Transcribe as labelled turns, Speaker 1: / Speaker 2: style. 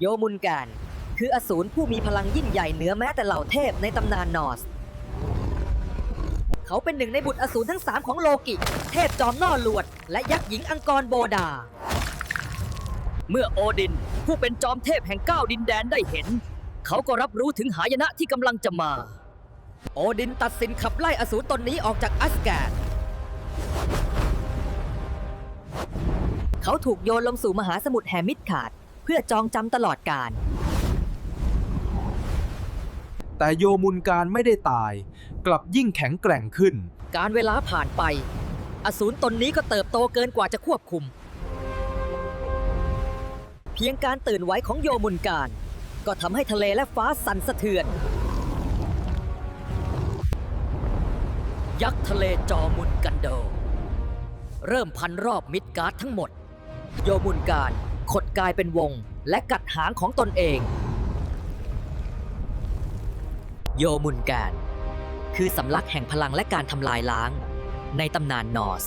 Speaker 1: โยมุนแกนคืออสูรผู้มีพลังยิ่งใหญ่เหนือแม้แต่เหล่าเทพในตำนานนอร์สเขาเป็นหนึ่งในบุตรอสูรทั้งสามของโลกิ เทพจอมน่อลวด และยักษ์หญิงอังกรโบดา
Speaker 2: เมื่อโอดินผู้เป็นจอมเทพแห่งเก้าดินแดนได้เห็น เขาก็รับรู้ถึงหายนะที่กำลังจะมา
Speaker 1: โอดินตัดสินขับไล่อสูรตนนี้ออกจากอัสแกดเขาถูกโยนลงสู่มหาสมุทรแฮมิดขาด เพื่อจองจำตลอดกาล
Speaker 3: แต่โยมุนการไม่ได้ตาย กลับยิ่งแข็งแกร่งขึ้น
Speaker 1: การเวลาผ่านไป อสูรตนนี้ก็เติบโตเกินกว่าจะควบคุม เพียงการตื่นไหวของโยมุนการ ก็ทำให้ทะเลและฟ้าสั่นสะเทือน
Speaker 2: ยักษ์ทะเลจอมุนกันโด เริ่มพันรอบมิดการ์ดทั้งหมด
Speaker 1: โยมุนการ ขดกายเป็นวง และกัดหางของตนเอง โยมุนการ คือสำลักแห่งพลังและการทำลายล้าง ในตำนานนอร์ส